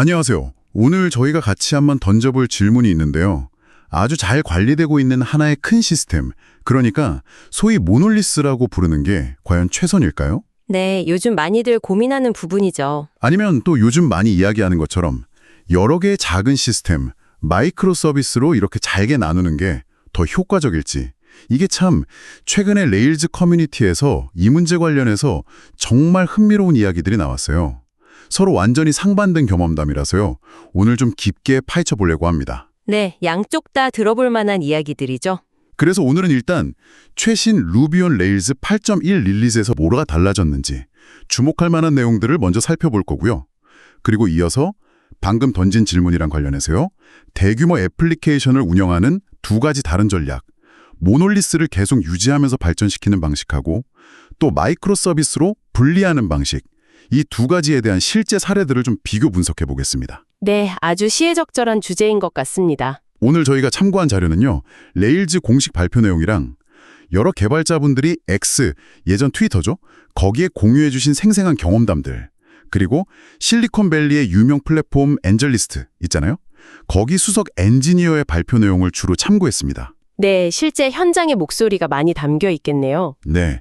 안녕하세요. 오늘 저희가 같이 한번 던져볼 질문이 있는데요. 아주 잘 관리되고 있는 하나의 큰 시스템, 그러니까 소위 모놀리스라고 부르는 게 과연 최선일까요? 네, 요즘 많이들 고민하는 부분이죠. 아니면 또 요즘 많이 이야기하는 것처럼 여러 개의 작은 시스템, 마이크로 서비스로 이렇게 잘게 나누는 게 더 효과적일지. 이게 참 최근에 레일즈 커뮤니티에서 이 문제 관련해서 정말 흥미로운 이야기들이 나왔어요. 서로 완전히 상반된 경험담이라서요. 오늘 좀 깊게 파헤쳐 보려고 합니다. 네, 양쪽 다 들어볼 만한 이야기들이죠. 그래서 오늘은 일단 최신 루비온 레일즈 8.1 릴리즈에서 뭐가 달라졌는지 주목할 만한 내용들을 먼저 살펴볼 거고요. 그리고 이어서 방금 던진 질문이랑 관련해서요. 대규모 애플리케이션을 운영하는 두 가지 다른 전략, 모놀리스를 계속 유지하면서 발전시키는 방식하고 또 마이크로 서비스로 분리하는 방식, 이 두 가지에 대한 실제 사례들을 좀 비교 분석해 보겠습니다. 네, 아주 시의적절한 주제인 것 같습니다. 오늘 저희가 참고한 자료는요. 레일즈 공식 발표 내용이랑 여러 개발자분들이 X, 예전 트위터죠. 거기에 공유해 주신 생생한 경험담들. 그리고 실리콘밸리의 유명 플랫폼 엔젤리스트 있잖아요. 거기 수석 엔지니어의 발표 내용을 주로 참고했습니다. 네, 실제 현장의 목소리가 많이 담겨 있겠네요. 네.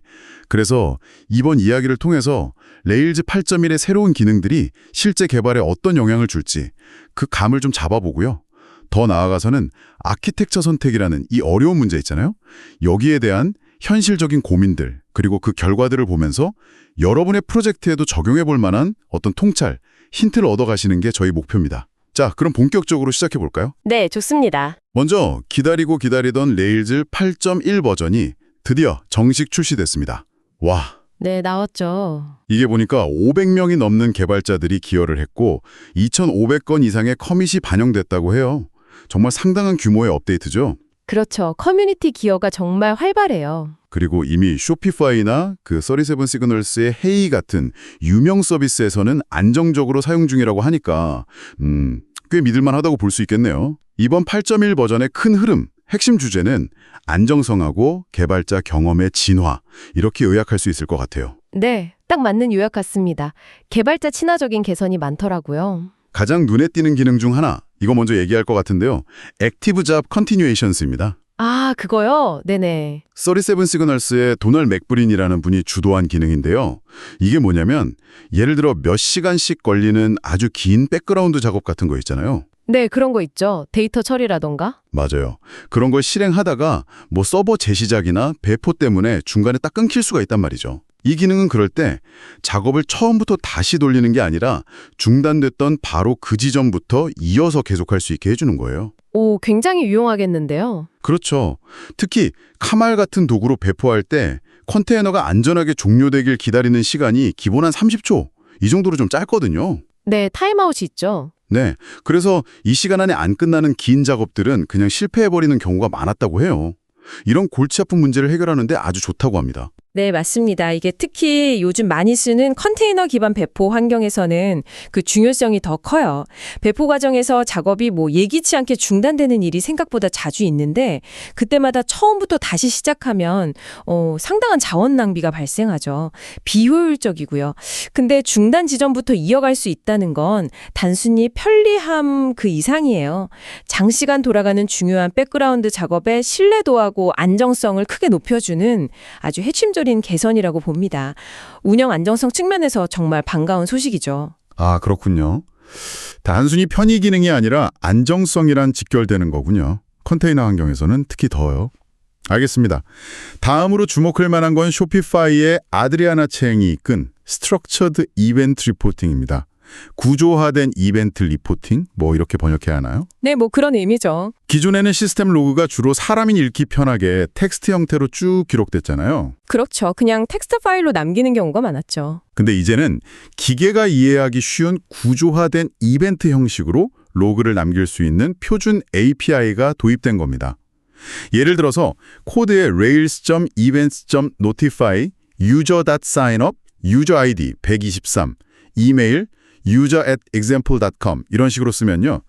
그래서 이번 이야기를 통해서 레일즈 8.1의 새로운 기능들이 실제 개발에 어떤 영향을 줄지 그 감을 좀 잡아보고요. 더 나아가서는 아키텍처 선택이라는 이 어려운 문제 있잖아요. 여기에 대한 현실적인 고민들 그리고 그 결과들을 보면서 여러분의 프로젝트에도 적용해 볼 만한 어떤 통찰, 힌트를 얻어 가시는 게 저희 목표입니다. 자, 그럼 본격적으로 시작해 볼까요? 네, 좋습니다. 먼저 기다리고 기다리던 레일즈 8.1 버전이 드디어 정식 출시됐습니다. 와, 네, 나왔죠. 이게 보니까 500명이 넘는 개발자들이 기여를 했고 2,500건 이상의 커밋이 반영됐다고 해요. 정말 상당한 규모의 업데이트죠. 그렇죠. 커뮤니티 기여가 정말 활발해요. 그리고 이미 쇼피파이나 그 37 시그널스의 헤이 같은 유명 서비스에서는 안정적으로 사용 중이라고 하니까 음, 꽤 믿을만하다고 볼 수 있겠네요. 이번 8.1 버전의 큰 흐름, 핵심 주제는 안정성하고 개발자 경험의 진화 이렇게 요약할 수 있을 것 같아요. 네, 딱 맞는 요약 같습니다. 개발자 친화적인 개선이 많더라고요. 가장 눈에 띄는 기능 중 하나, 이거 먼저 얘기할 것 같은데요. 액티브 잡 컨티뉴에이션스입니다. 아, 그거요? 네네. 37 시그널스의 도널 맥브린이라는 분이 주도한 기능인데요. 이게 뭐냐면 예를 들어 몇 시간씩 걸리는 아주 긴 백그라운드 작업 같은 거 있잖아요. 네, 그런 거 있죠. 데이터 처리라던가. 맞아요. 그런 걸 실행하다가 뭐 서버 재시작이나 배포 때문에 중간에 딱 끊길 수가 있단 말이죠. 이 기능은 그럴 때 작업을 처음부터 다시 돌리는 게 아니라 중단됐던 바로 그 지점부터 이어서 계속할 수 있게 해주는 거예요. 오, 굉장히 유용하겠는데요. 그렇죠. 특히 카말 같은 도구로 배포할 때 컨테이너가 안전하게 종료되길 기다리는 시간이 기본 한 30초. 이 정도로 좀 짧거든요. 네, 타임아웃이 있죠. 네. 그래서 이 시간 안에 안 끝나는 긴 작업들은 그냥 실패해버리는 경우가 많았다고 해요. 이런 골치 아픈 문제를 해결하는데 아주 좋다고 합니다. 네, 맞습니다. 이게 특히 요즘 많이 쓰는 컨테이너 기반 배포 환경에서는 그 중요성이 더 커요. 배포 과정에서 작업이 뭐 예기치 않게 중단되는 일이 생각보다 자주 있는데 그때마다 처음부터 다시 시작하면 어, 상당한 자원 낭비가 발생하죠. 비효율적이고요. 근데 중단 지점부터 이어갈 수 있다는 건 단순히 편리함 그 이상이에요. 장시간 돌아가는 중요한 백그라운드 작업의 신뢰도하고 안정성을 크게 높여주는 아주 핵심적인 개선이라고 봅니다. 운영 안정성 측면에서 정말 반가운 소식이죠. 아, 그렇군요. 단순히 편의 기능이 아니라 안정성이란 직결되는 거군요. 컨테이너 환경에서는 특히 더요. 알겠습니다. 다음으로 주목할 만한 건 쇼피파이의 아드리아나 챙이 이끈 스트럭처드 이벤트 리포팅입니다. 구조화된 이벤트 리포팅? 뭐 이렇게 번역해야 하나요? 네, 뭐 그런 의미죠. 기존에는 시스템 로그가 주로 사람이 읽기 편하게 텍스트 형태로 쭉 기록됐잖아요. 그렇죠. 그냥 텍스트 파일로 남기는 경우가 많았죠. 근데 이제는 기계가 이해하기 쉬운 구조화된 이벤트 형식으로 로그를 남길 수 있는 표준 API가 도입된 겁니다. 예를 들어서 코드에 rails.events.notify user.signup user ID 123 이메일 user at example.com 이런 식으로 쓰면요.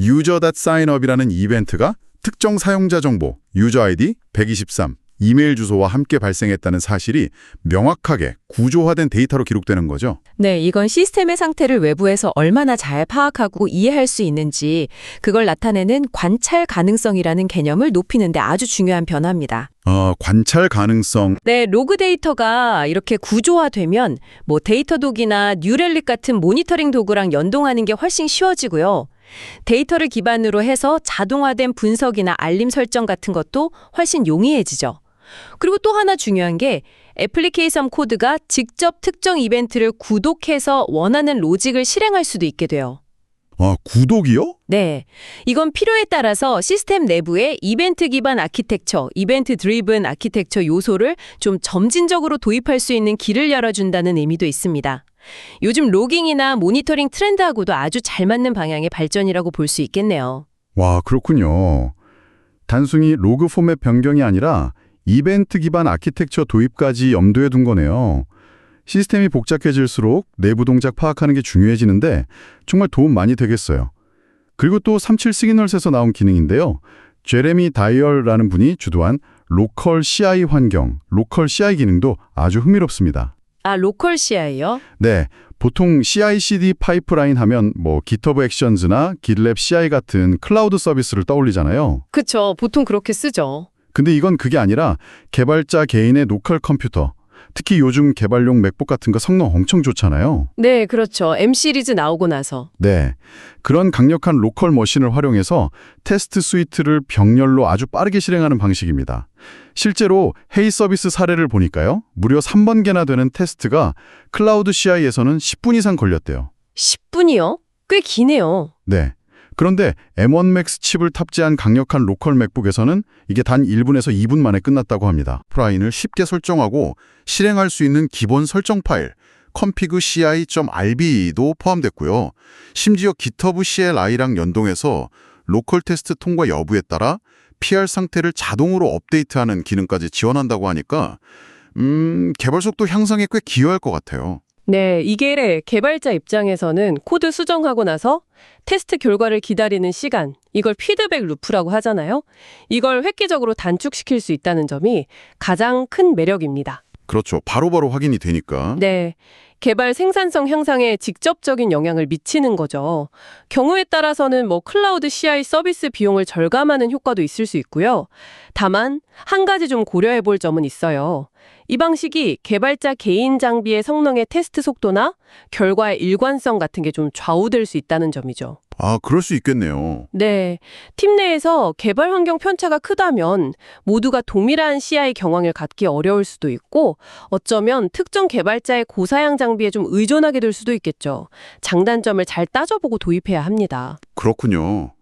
user.signup이라는 이벤트가 특정 사용자 정보 user ID 123 이메일 주소와 함께 발생했다는 사실이 명확하게 구조화된 데이터로 기록되는 거죠. 네, 이건 시스템의 상태를 외부에서 얼마나 잘 파악하고 이해할 수 있는지 그걸 나타내는 관찰 가능성이라는 개념을 높이는 데 아주 중요한 변화입니다. 어, 관찰 가능성. 네, 로그 데이터가 이렇게 구조화되면 뭐 데이터 독이나 뉴렐릭 같은 모니터링 도구랑 연동하는 게 훨씬 쉬워지고요. 데이터를 기반으로 해서 자동화된 분석이나 알림 설정 같은 것도 훨씬 용이해지죠. 그리고 또 하나 중요한 게 애플리케이션 코드가 직접 특정 이벤트를 구독해서 원하는 로직을 실행할 수도 있게 돼요. 아, 구독이요? 네. 이건 필요에 따라서 시스템 내부에 이벤트 기반 아키텍처, 이벤트 드리븐 아키텍처 요소를 좀 점진적으로 도입할 수 있는 길을 열어준다는 의미도 있습니다. 요즘 로깅이나 모니터링 트렌드하고도 아주 잘 맞는 방향의 발전이라고 볼 수 있겠네요. 와, 그렇군요. 단순히 로그 포맷 변경이 아니라 이벤트 기반 아키텍처 도입까지 염두에 둔 거네요. 시스템이 복잡해질수록 내부 동작 파악하는 게 중요해지는데 정말 도움 많이 되겠어요. 그리고 또 37 시그널스에서 나온 기능인데요. 제레미 다이얼라는 분이 주도한 로컬 CI 환경, 로컬 CI 기능도 아주 흥미롭습니다. 아, 로컬 CI요? 네, 보통 CI/CD 파이프라인 하면 뭐 GitHub 액션즈나 GitLab CI 같은 클라우드 서비스를 떠올리잖아요. 그쵸. 보통 그렇게 쓰죠. 근데 이건 그게 아니라 개발자 개인의 로컬 컴퓨터, 특히 요즘 개발용 맥북 같은 거 성능 엄청 좋잖아요. 네, 그렇죠. M 시리즈 나오고 나서. 네, 그런 강력한 로컬 머신을 활용해서 테스트 스위트를 병렬로 아주 빠르게 실행하는 방식입니다. 실제로 헤이 서비스 사례를 보니까요. 무려 3번 개나 되는 테스트가 클라우드 CI에서는 10분 이상 걸렸대요. 10분이요? 꽤 기네요. 네. 그런데 M1 맥스 칩을 탑재한 강력한 로컬 맥북에서는 이게 단 1분에서 2분 만에 끝났다고 합니다. 프라인을 쉽게 설정하고 실행할 수 있는 기본 설정 파일 config ci.rb도 포함됐고요. 심지어 GitHub CLI랑 연동해서 로컬 테스트 통과 여부에 따라 PR 상태를 자동으로 업데이트하는 기능까지 지원한다고 하니까 음, 개발 속도 향상에 꽤 기여할 것 같아요. 네, 이게 개발자 입장에서는 코드 수정하고 나서 테스트 결과를 기다리는 시간, 이걸 피드백 루프라고 하잖아요. 이걸 획기적으로 단축시킬 수 있다는 점이 가장 큰 매력입니다. 그렇죠. 바로 바로 확인이 되니까. 네. 개발 생산성 향상에 직접적인 영향을 미치는 거죠. 경우에 따라서는 뭐 클라우드 CI 서비스 비용을 절감하는 효과도 있을 수 있고요. 다만 한 가지 좀 고려해 볼 점은 있어요. 이 방식이 개발자 개인 장비의 성능의 테스트 속도나 결과의 일관성 같은 게 좀 좌우될 수 있다는 점이죠. 아, 그럴 수 있겠네요. 네. 팀 내에서 개발 환경 편차가 크다면 모두가 동일한 CI 경황을 갖기 어려울 수도 있고 어쩌면 특정 개발자의 고사양 장비에 좀 의존하게 될 수도 있겠죠. 장단점을 잘 따져보고 도입해야 합니다. 그렇군요.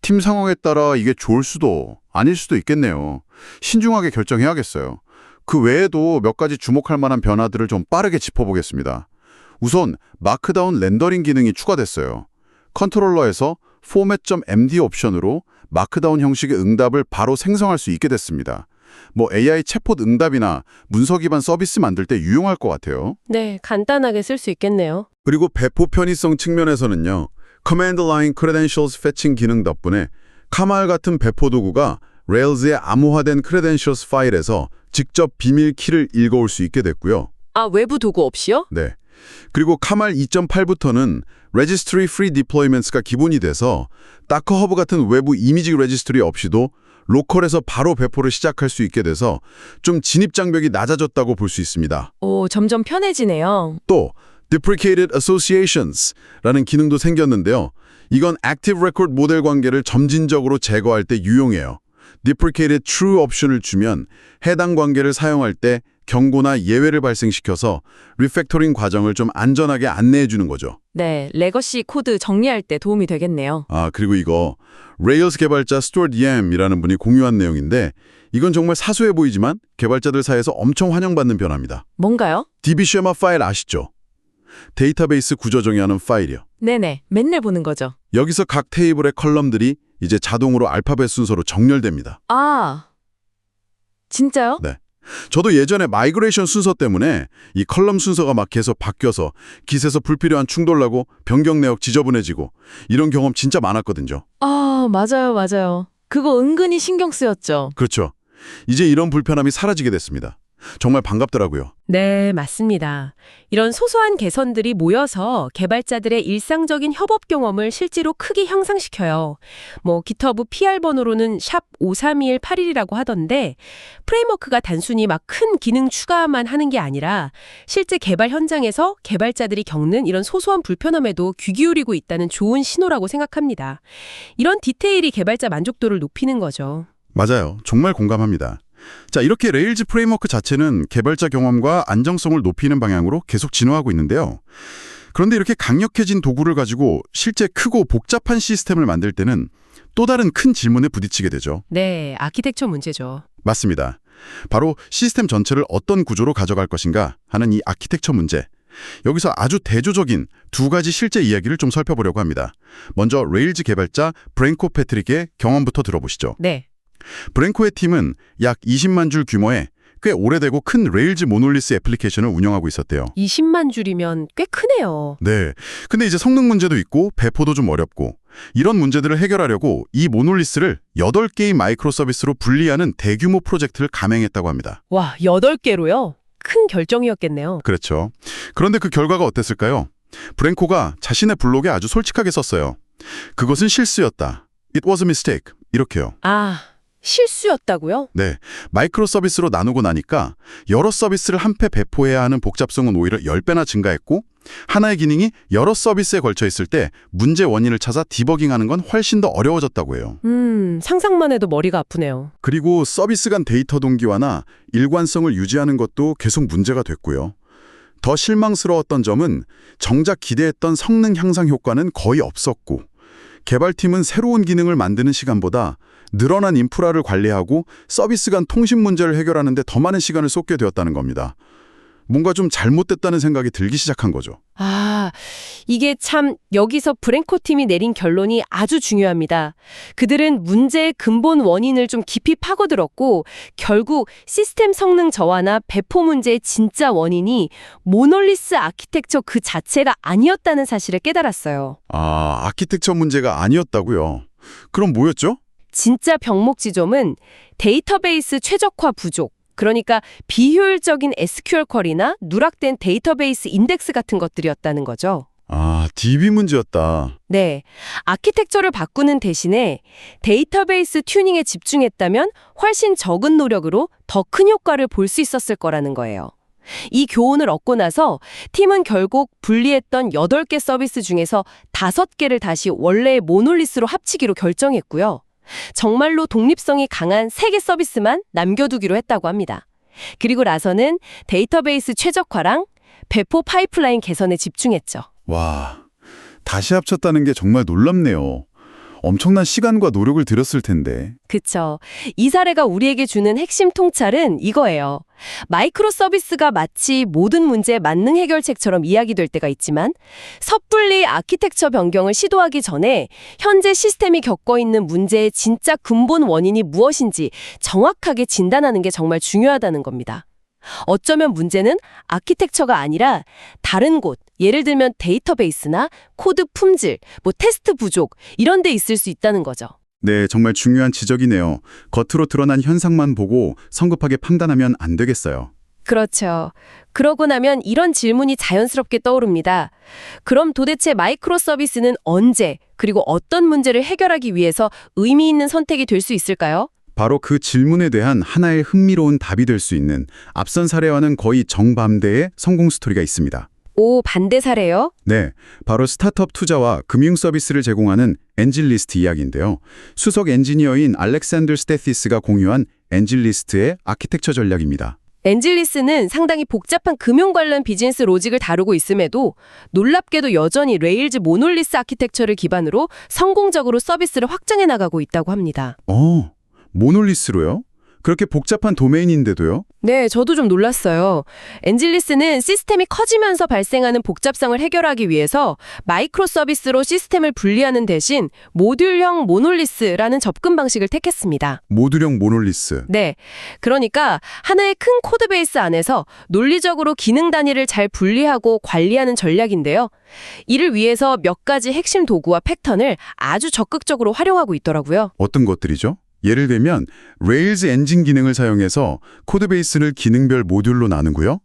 팀 상황에 따라 이게 좋을 수도 아닐 수도 있겠네요. 신중하게 결정해야겠어요. 그 외에도 몇 가지 주목할 만한 변화들을 좀 빠르게 짚어보겠습니다. 우선 마크다운 렌더링 기능이 추가됐어요. 컨트롤러에서 format.md 옵션으로 마크다운 형식의 응답을 바로 생성할 수 있게 됐습니다. 뭐 AI 챗봇 응답이나 문서 기반 서비스 만들 때 유용할 것 같아요. 네, 간단하게 쓸 수 있겠네요. 그리고 배포 편의성 측면에서는요. 커맨드 라인 크레덴셜스 패칭 기능 덕분에 카말 같은 배포 도구가 레일즈의 암호화된 크레덴셜스 파일에서 직접 비밀 키를 읽어올 수 있게 됐고요. 아, 외부 도구 없이요? 네. 그리고 카말 2.8부터는 Registry Free Deployments가 기본이 돼서 다커 허브 같은 외부 이미지 레지스트리 없이도 로컬에서 바로 배포를 시작할 수 있게 돼서 좀 진입 장벽이 낮아졌다고 볼 수 있습니다. 오, 점점 편해지네요. 또 Deprecated Associations라는 기능도 생겼는데요. 이건 Active Record 모델 관계를 점진적으로 제거할 때 유용해요. Deprecated True 옵션을 주면 해당 관계를 사용할 때 경고나 예외를 발생시켜서 리팩토링 과정을 좀 안전하게 안내해 주는 거죠. 네, 레거시 코드 정리할 때 도움이 되겠네요. 아, 그리고 이거 Rails 개발자 Stuart Yam이라는 분이 공유한 내용인데 이건 정말 사소해 보이지만 개발자들 사이에서 엄청 환영받는 변화입니다. 뭔가요? DB 쉐마 파일 아시죠? 데이터베이스 구조 정의하는 파일이요. 네네, 맨날 보는 거죠. 여기서 각 테이블의 컬럼들이 이제 자동으로 알파벳 순서로 정렬됩니다. 아, 진짜요? 저도 예전에 마이그레이션 순서 때문에 이 컬럼 순서가 막 계속 바뀌어서 깃에서 불필요한 충돌 나고 변경 내역 지저분해지고 이런 경험 진짜 많았거든요. 아, 맞아요, 맞아요. 그거 은근히 신경 쓰였죠. 그렇죠. 이제 이런 불편함이 사라지게 됐습니다. 정말 반갑더라고요. 네, 맞습니다. 이런 소소한 개선들이 모여서 개발자들의 일상적인 협업 경험을 실제로 크게 향상시켜요. 뭐 GitHub PR 번호로는 샵 532181이라고 하던데 프레임워크가 단순히 막 큰 기능 추가만 하는 게 아니라 실제 개발 현장에서 개발자들이 겪는 이런 소소한 불편함에도 귀 기울이고 있다는 좋은 신호라고 생각합니다. 이런 디테일이 개발자 만족도를 높이는 거죠. 맞아요. 정말 공감합니다. 자, 이렇게 레일즈 프레임워크 자체는 개발자 경험과 안정성을 높이는 방향으로 계속 진화하고 있는데요. 그런데 이렇게 강력해진 도구를 가지고 실제 크고 복잡한 시스템을 만들 때는 또 다른 큰 질문에 부딪히게 되죠. 네, 아키텍처 문제죠. 맞습니다. 바로 시스템 전체를 어떤 구조로 가져갈 것인가 하는 이 아키텍처 문제. 여기서 아주 대조적인 두 가지 실제 이야기를 좀 살펴보려고 합니다. 먼저 레일즈 개발자 브랭코 패트릭의 경험부터 들어보시죠. 네. 브랭코의 팀은 약 20만 줄 규모의 꽤 오래되고 큰 레일즈 모놀리스 애플리케이션을 운영하고 있었대요. 20만 줄이면 꽤 크네요. 네. 근데 이제 성능 문제도 있고 배포도 좀 어렵고 이런 문제들을 해결하려고 이 모놀리스를 8개의 마이크로 서비스로 분리하는 대규모 프로젝트를 감행했다고 합니다. 와, 8개로요? 큰 결정이었겠네요. 그렇죠. 그런데 그 결과가 어땠을까요? 브랭코가 자신의 블로그에 아주 솔직하게 썼어요. 그것은 실수였다. It was a mistake. 이렇게요. 아, 실수였다고요? 네, 마이크로 서비스로 나누고 나니까 여러 서비스를 한패 배포해야 하는 복잡성은 오히려 10배나 증가했고 하나의 기능이 여러 서비스에 걸쳐 있을 때 문제 원인을 찾아 디버깅하는 건 훨씬 더 어려워졌다고 해요. 음, 상상만 해도 머리가 아프네요. 그리고 서비스 간 데이터 동기화나 일관성을 유지하는 것도 계속 문제가 됐고요. 더 실망스러웠던 점은 정작 기대했던 성능 향상 효과는 거의 없었고 개발팀은 새로운 기능을 만드는 시간보다 늘어난 인프라를 관리하고 서비스 간 통신 문제를 해결하는 데 더 많은 시간을 쏟게 되었다는 겁니다. 뭔가 좀 잘못됐다는 생각이 들기 시작한 거죠. 아, 이게 참 여기서 브랭코 팀이 내린 결론이 아주 중요합니다. 그들은 문제의 근본 원인을 좀 깊이 파고들었고 결국 시스템 성능 저하나 배포 문제의 진짜 원인이 모놀리스 아키텍처 그 자체가 아니었다는 사실을 깨달았어요. 아, 아키텍처 문제가 아니었다고요. 그럼 뭐였죠? 진짜 병목 지점은 데이터베이스 최적화 부족. 그러니까 비효율적인 SQL 쿼리나 누락된 데이터베이스 인덱스 같은 것들이었다는 거죠. 아, DB 문제였다. 네. 아키텍처를 바꾸는 대신에 데이터베이스 튜닝에 집중했다면 훨씬 적은 노력으로 더 큰 효과를 볼 수 있었을 거라는 거예요. 이 교훈을 얻고 나서 팀은 결국 분리했던 8개 서비스 중에서 5개를 다시 원래의 모놀리스로 합치기로 결정했고요. 정말로 독립성이 강한 3개 서비스만 남겨두기로 했다고 합니다. 그리고 나서는 데이터베이스 최적화랑 배포 파이프라인 개선에 집중했죠. 와, 다시 합쳤다는 게 정말 놀랍네요. 엄청난 시간과 노력을 들였을 텐데. 그쵸. 이 사례가 우리에게 주는 핵심 통찰은 이거예요. 마이크로 서비스가 마치 모든 문제의 만능 해결책처럼 이야기될 때가 있지만 섣불리 아키텍처 변경을 시도하기 전에 현재 시스템이 겪고 있는 문제의 진짜 근본 원인이 무엇인지 정확하게 진단하는 게 정말 중요하다는 겁니다. 어쩌면 문제는 아키텍처가 아니라 다른 곳, 예를 들면 데이터베이스나 코드 품질, 뭐 테스트 부족 이런 데 있을 수 있다는 거죠. 네, 정말 중요한 지적이네요. 겉으로 드러난 현상만 보고 성급하게 판단하면 안 되겠어요. 그렇죠. 그러고 나면 이런 질문이 자연스럽게 떠오릅니다. 그럼 도대체 마이크로 서비스는 언제 그리고 어떤 문제를 해결하기 위해서 의미 있는 선택이 될 수 있을까요? 바로 그 질문에 대한 하나의 흥미로운 답이 될 수 있는 앞선 사례와는 거의 정반대의 성공 스토리가 있습니다. 오, 반대 사례요? 네, 바로 스타트업 투자와 금융 서비스를 제공하는 엔질리스트 이야기인데요. 수석 엔지니어인 알렉산더 스테티스가 공유한 엔질리스트의 아키텍처 전략입니다. 엔질리스는 상당히 복잡한 금융 관련 비즈니스 로직을 다루고 있음에도 놀랍게도 여전히 레일즈 모놀리스 아키텍처를 기반으로 성공적으로 서비스를 확장해 나가고 있다고 합니다. 어, 모놀리스로요? 그렇게 복잡한 도메인인데도요? 네, 저도 좀 놀랐어요. 엔질리스는 시스템이 커지면서 발생하는 복잡성을 해결하기 위해서 마이크로 서비스로 시스템을 분리하는 대신 모듈형 모놀리스라는 접근 방식을 택했습니다. 모듈형 모놀리스. 네. 그러니까 하나의 큰 코드 베이스 안에서 논리적으로 기능 단위를 잘 분리하고 관리하는 전략인데요. 이를 위해서 몇 가지 핵심 도구와 패턴을 아주 적극적으로 활용하고 있더라고요. 어떤 것들이죠? 예를 들면 레일즈 엔진 기능을 사용해서 코드 베이스를 기능별 모듈로 나누고요.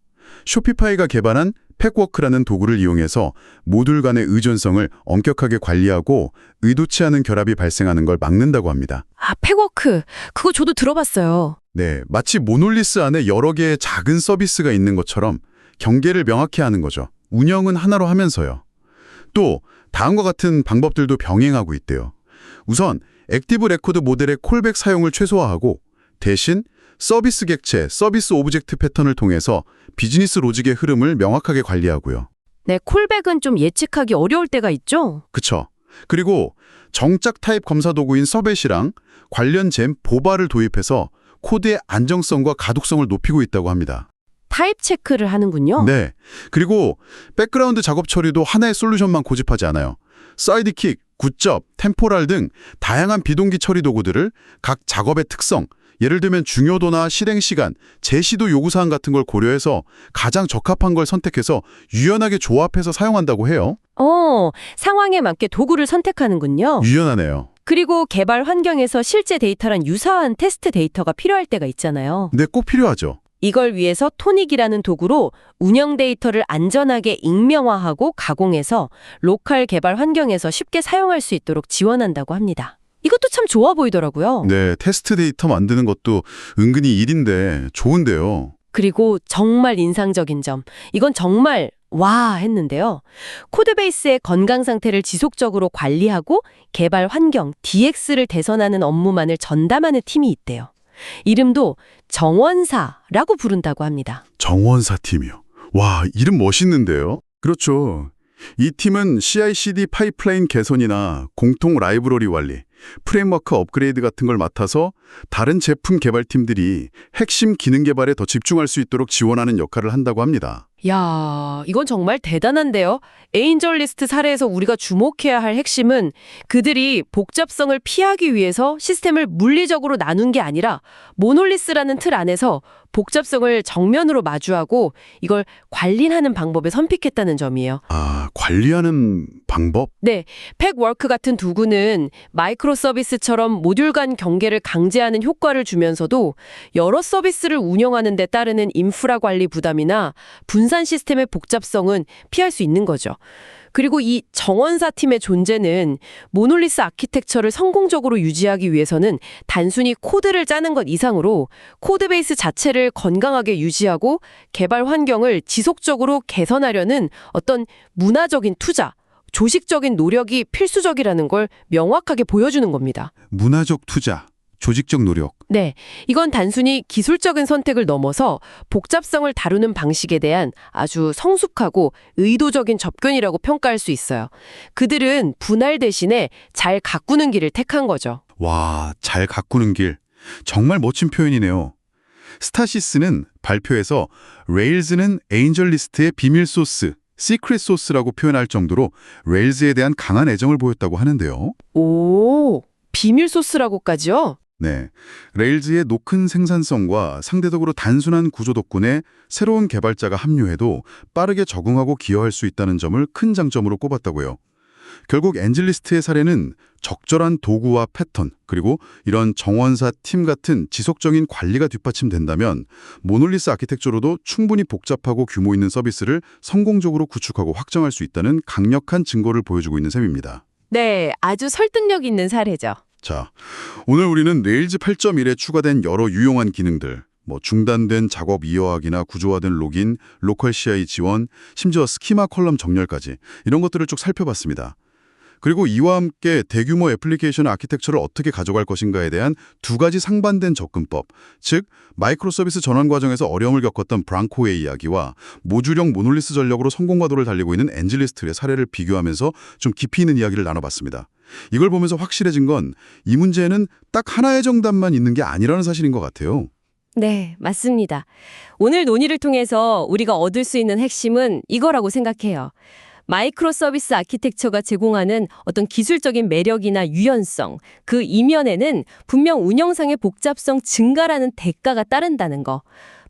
쇼피파이가 개발한 팩워크라는 도구를 이용해서 모듈 간의 의존성을 엄격하게 관리하고 의도치 않은 결합이 발생하는 걸 막는다고 합니다. 아, 팩워크. 그거 저도 들어봤어요. 네, 마치 모놀리스 안에 여러 개의 작은 서비스가 있는 것처럼 경계를 명확히 하는 거죠. 운영은 하나로 하면서요. 또 다음과 같은 방법들도 병행하고 있대요. 우선 액티브 레코드 모델의 콜백 사용을 최소화하고 대신 서비스 객체, 서비스 오브젝트 패턴을 통해서 비즈니스 로직의 흐름을 명확하게 관리하고요. 네, 콜백은 좀 예측하기 어려울 때가 있죠. 그쵸. 그리고 정작 타입 검사 도구인 서벳이랑 관련 잼 보바를 도입해서 코드의 안정성과 가독성을 높이고 있다고 합니다. 타입 체크를 하는군요. 네. 그리고 백그라운드 작업 처리도 하나의 솔루션만 고집하지 않아요. 사이드킥, 굿접, 템포랄 등 다양한 비동기 처리 도구들을 각 작업의 특성, 예를 들면 중요도나 실행 시간, 제시도 요구사항 같은 걸 고려해서 가장 적합한 걸 선택해서 유연하게 조합해서 사용한다고 해요. 어, 상황에 맞게 도구를 선택하는군요. 유연하네요. 그리고 개발 환경에서 실제 데이터랑 유사한 테스트 데이터가 필요할 때가 있잖아요. 근데 꼭 필요하죠. 이걸 위해서 토닉이라는 도구로 운영 데이터를 안전하게 익명화하고 가공해서 로컬 개발 환경에서 쉽게 사용할 수 있도록 지원한다고 합니다. 이것도 참 좋아 보이더라고요. 네, 테스트 데이터 만드는 것도 은근히 일인데 좋은데요. 그리고 정말 인상적인 점, 이건 정말 와 했는데요. 코드베이스의 건강 상태를 지속적으로 관리하고 개발 환경 DX를 개선하는 업무만을 전담하는 팀이 있대요. 이름도 정원사라고 부른다고 합니다. 정원사 팀이요. 와, 이름 멋있는데요? 그렇죠. 이 팀은 CI/CD 파이프라인 개선이나 공통 라이브러리 관리, 프레임워크 업그레이드 같은 걸 맡아서 다른 제품 개발팀들이 핵심 기능 개발에 더 집중할 수 있도록 지원하는 역할을 한다고 합니다. 야, 이건 정말 대단한데요. 에인절 리스트 사례에서 우리가 주목해야 할 핵심은 그들이 복잡성을 피하기 위해서 시스템을 물리적으로 나눈 게 아니라 모놀리스라는 틀 안에서 복잡성을 정면으로 마주하고 이걸 관리하는 방법에 선픽했다는 점이에요. 아, 관리하는 방법? 네, 팩워크 같은 도구는 마이크로 서비스처럼 모듈 간 경계를 강 제하는 효과를 주면서도 여러 서비스를 운영하는 데 따르는 인프라 관리 부담이나 분산 시스템의 복잡성은 피할 수 있는 거죠. 그리고 이 정원사 팀의 존재는 모놀리스 아키텍처를 성공적으로 유지하기 위해서는 단순히 코드를 짜는 것 이상으로 코드 베이스 자체를 건강하게 유지하고 개발 환경을 지속적으로 개선하려는 어떤 문화적인 투자, 조직적인 노력이 필수적이라는 걸 명확하게 보여주는 겁니다. 문화적 투자, 조직적 노력. 네, 이건 단순히 기술적인 선택을 넘어서 복잡성을 다루는 방식에 대한 아주 성숙하고 의도적인 접근이라고 평가할 수 있어요. 그들은 분할 대신에 잘 가꾸는 길을 택한 거죠. 와, 잘 가꾸는 길. 정말 멋진 표현이네요. 스타시스는 발표에서 레일즈는 에인절 리스트의 비밀 소스, 시크릿 소스라고 표현할 정도로 레일즈에 대한 강한 애정을 보였다고 하는데요. 오, 비밀 소스라고까지요? 네, 레일즈의 높은 생산성과 상대적으로 단순한 구조 덕분에 새로운 개발자가 합류해도 빠르게 적응하고 기여할 수 있다는 점을 큰 장점으로 꼽았다고요. 결국 엔젤리스트의 사례는 적절한 도구와 패턴, 그리고 이런 정원사 팀 같은 지속적인 관리가 뒷받침된다면 모놀리스 아키텍처로도 충분히 복잡하고 규모 있는 서비스를 성공적으로 구축하고 확정할 수 있다는 강력한 증거를 보여주고 있는 셈입니다. 네, 아주 설득력 있는 사례죠. 자, 오늘 우리는 레일즈 8.1에 추가된 여러 유용한 기능들, 뭐 중단된 작업 이어하기나 구조화된 로긴, 로컬 CI 지원, 심지어 스키마 컬럼 정렬까지 이런 것들을 쭉 살펴봤습니다. 그리고 이와 함께 대규모 애플리케이션 아키텍처를 어떻게 가져갈 것인가에 대한 두 가지 상반된 접근법, 즉 마이크로 서비스 전환 과정에서 어려움을 겪었던 브랑코의 이야기와 모듈형 모놀리스 전력으로 성공 과도를 달리고 있는 엔젤리스트의 사례를 비교하면서 좀 깊이 있는 이야기를 나눠봤습니다. 이걸 보면서 확실해진 건 이 문제는 딱 하나의 정답만 있는 게 아니라는 사실인 것 같아요. 네, 맞습니다. 오늘 논의를 통해서 우리가 얻을 수 있는 핵심은 이거라고 생각해요. 마이크로 서비스 아키텍처가 제공하는 어떤 기술적인 매력이나 유연성, 그 이면에는 분명 운영상의 복잡성 증가라는 대가가 따른다는 거.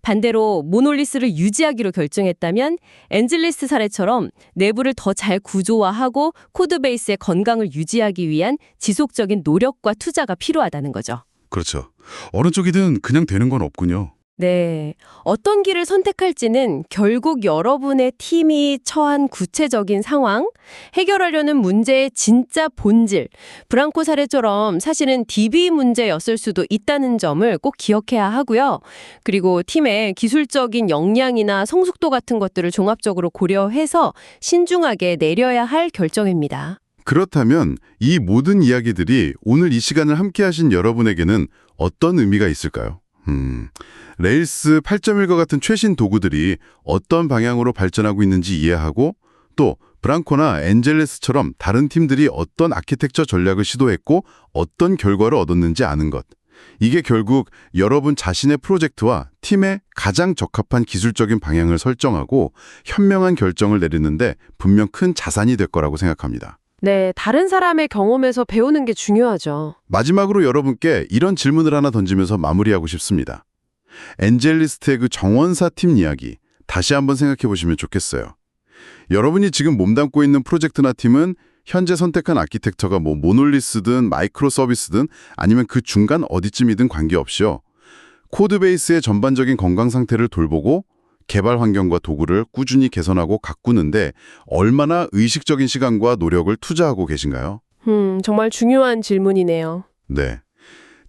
반대로 모놀리스를 유지하기로 결정했다면 엔젤리스 사례처럼 내부를 더 잘 구조화하고 코드베이스의 건강을 유지하기 위한 지속적인 노력과 투자가 필요하다는 거죠. 그렇죠. 어느 쪽이든 그냥 되는 건 없군요. 네. 어떤 길을 선택할지는 결국 여러분의 팀이 처한 구체적인 상황, 해결하려는 문제의 진짜 본질, 브랑코 사례처럼 사실은 DB 문제였을 수도 있다는 점을 꼭 기억해야 하고요. 그리고 팀의 기술적인 역량이나 성숙도 같은 것들을 종합적으로 고려해서 신중하게 내려야 할 결정입니다. 그렇다면 이 모든 이야기들이 오늘 이 시간을 함께 하신 여러분에게는 어떤 의미가 있을까요? 음, 레일스 8.1과 같은 최신 도구들이 어떤 방향으로 발전하고 있는지 이해하고 또 브랑코나 엔젤레스처럼 다른 팀들이 어떤 아키텍처 전략을 시도했고 어떤 결과를 얻었는지 아는 것. 이게 결국 여러분 자신의 프로젝트와 팀에 가장 적합한 기술적인 방향을 설정하고 현명한 결정을 내리는데 분명 큰 자산이 될 거라고 생각합니다. 네, 다른 사람의 경험에서 배우는 게 중요하죠. 마지막으로 여러분께 이런 질문을 하나 던지면서 마무리하고 싶습니다. 엔젤리스트의 그 정원사 팀 이야기 다시 한번 생각해 보시면 좋겠어요. 여러분이 지금 몸담고 있는 프로젝트나 팀은 현재 선택한 아키텍처가 뭐 모놀리스든 마이크로 서비스든 아니면 그 중간 어디쯤이든 관계없이요. 코드베이스의 전반적인 건강 상태를 돌보고 개발 환경과 도구를 꾸준히 개선하고 가꾸는데 얼마나 의식적인 시간과 노력을 투자하고 계신가요? 음, 정말 중요한 질문이네요. 네.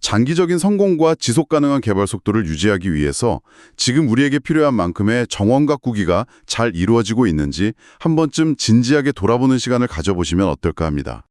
장기적인 성공과 지속 가능한 개발 속도를 유지하기 위해서 지금 우리에게 필요한 만큼의 정원 가꾸기가 잘 이루어지고 있는지 한 번쯤 진지하게 돌아보는 시간을 가져보시면 어떨까 합니다.